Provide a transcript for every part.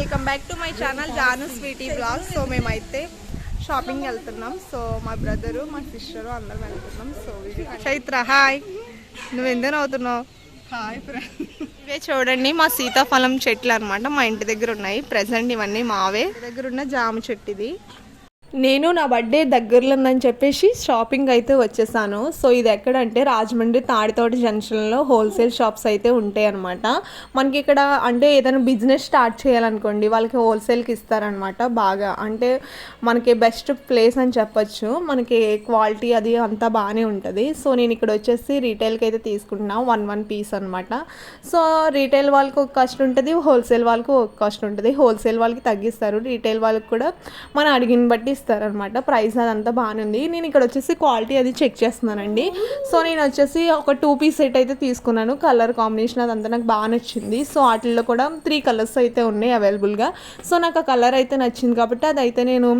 Welcome back to my channel Janu sweety vlog so మేమైతే shopping వెళ్తున్నాం. So మా brother మా సిస్టరు అందరం వెళ్తున్నాం. So Chaitra hi. నువ్వు ఎందుకు అవుతున్నావు హాయ్ ఫ్రెండ్. ఇవే చూడండి మా సీతాఫలం చెట్లు అన్నమాట మా ఇంటి దగ్గర ఉన్నాయి. ప్రజెంట్ ఇవన్నీ మావే. దగ్గర ఉన్న జామ చెట్టు ఇది నేను నా బర్త్డే దగ్గరలో ఉందని చెప్పేసి షాపింగ్ అయితే వచ్చేసాను. సో ఇది ఎక్కడంటే రాజమండ్రి తాడితోటి జంక్షన్లో హోల్సేల్ షాప్స్ అయితే ఉంటాయి అనమాట మనకి ఇక్కడ అంటే ఏదైనా బిజినెస్ స్టార్ట్ చేయాలనుకోండి వాళ్ళకి హోల్సేల్కి ఇస్తారనమాట బాగా. అంటే మనకి బెస్ట్ ప్లేస్ అని చెప్పొచ్చు. మనకి క్వాలిటీ అది అంతా బాగానే ఉంటుంది. సో నేను ఇక్కడ వచ్చేసి రీటైల్కి అయితే తీసుకుంటున్నాను వన్ వన్ పీస్ అనమాట సో రీటైల్ వాళ్ళకి ఒక కాస్ట్ ఉంటుంది హోల్సేల్ వాళ్ళకి ఒక కాస్ట్ ఉంటుంది. హోల్సేల్ వాళ్ళకి తగ్గిస్తారు రీటైల్ వాళ్ళకి కూడా మనం అడిగిన బట్టి ఇస్తారనమాట ప్రైస్ అదంతా బాగానే ఉంది. నేను ఇక్కడ వచ్చేసి క్వాలిటీ అది చెక్ చేస్తున్నానండి. సో నేను వచ్చేసి ఒక టూ పీస్ సెట్ అయితే తీసుకున్నాను. కలర్ కాంబినేషన్ అదంతా నాకు బాగా నచ్చింది. సో వాటిల్లో కూడా త్రీ కలర్స్ అయితే ఉన్నాయి అవైలబుల్గా. సో నాకు ఆ కలర్ అయితే నచ్చింది కాబట్టి అదైతే నేను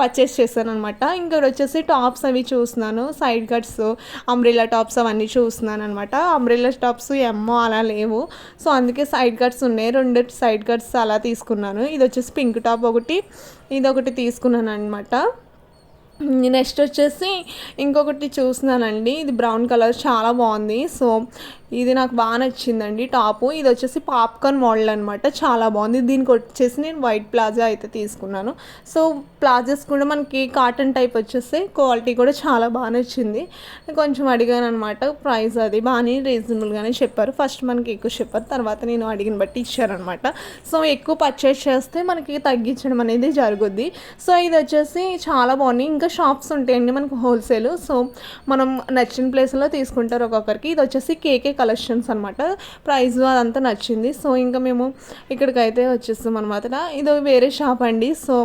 పర్చేస్ చేశాను అనమాట ఇంకా వచ్చేసి టాప్స్ అవి చూస్తున్నాను. సైడ్ కట్స్ అంబ్రిల్లా టాప్స్ అవన్నీ చూస్తున్నాను అనమాట అంబ్రిల్లా టాప్స్ ఎమ్మో అలా లేవు. సో అందుకే సైడ్ కట్స్ ఉన్నాయి. రెండు సైడ్ కట్స్ అలా తీసుకున్నాను. ఇది వచ్చేసి పింక్ టాప్ ఒకటి. ఇది ఒకటి తీసుకున్నాను అనమాట నెక్స్ట్ వచ్చేసి ఇంకొకటి చూస్తున్నానండి. ఇది బ్రౌన్ కలర్ చాలా బాగుంది. సో ఇది నాకు బాగా నచ్చిందండి టాపు. ఇది వచ్చేసి పాప్కార్న్ మోడల్ అనమాట చాలా బాగుంది. దీనికి వచ్చేసి నేను వైట్ ప్లాజా అయితే తీసుకున్నాను. సో ప్లాజాస్ కూడా మనకి కాటన్ టైప్ వచ్చేసి క్వాలిటీ కూడా చాలా బాగా నచ్చింది. కొంచెం అడిగాను అనమాట ప్రైస్ అది. బాగానే రీజనబుల్గానే చెప్పారు. ఫస్ట్ మనకి ఎక్కువ చెప్పారు. తర్వాత నేను అడిగిన బట్టి ఇచ్చారనమాట సో ఎక్కువ పర్చేస్ చేస్తే మనకి తగ్గించడం అనేది జరుగుద్ది. సో ఇది వచ్చేసి చాలా బాగుంది. ఇంకా షాప్స్ ఉంటాయండి మనకు హోల్సేల్ సో మనం నచ్చిన ప్లేస్లో తీసుకుంటారు ఒక్కొక్కరికి. ఇది వచ్చేసి కేకే కలెక్షన్స్ అనమాట ప్రైస్ అదంతా నచ్చింది. సో ఇంకా మేము ఇక్కడికైతే వచ్చేస్తాం అనమాట ఇది వేరే షాప్ అండి. సో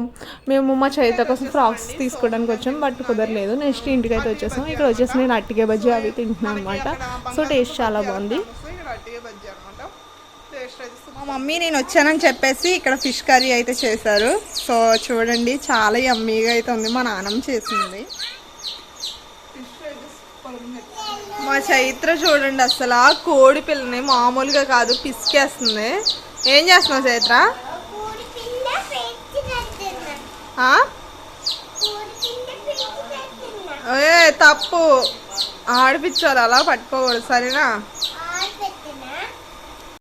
మేము మా చైత్ర కోసం ఫ్రాక్స్ తీసుకోవడానికి వచ్చాం బట్ కుదరలేదు. నెక్స్ట్ ఇంటికి అయితే వచ్చేసాం ఇక్కడ వచ్చేసి నేను అట్టికే బజ్జీ అవి తింటున్నాను అనమాట సో టేస్ట్ చాలా బాగుంది. మా మమ్మీ నేను వచ్చానని చెప్పేసి ఇక్కడ ఫిష్ కర్రీ అయితే చేశారు. సో చూడండి చాలా యమ్మీగా అయితే ఉంది. మా నాన్నమ్మ చేసింది. మా చైత్ర చూడండి అసలు ఆ కోడి పిల్లని మామూలుగా కాదు పిసికేస్తుంది. ఏం చేస్తున్నావు చైత్ర? ఏ తప్పు. ఆడిపించాలి అలా పట్టుకోకూడదు సరేనా?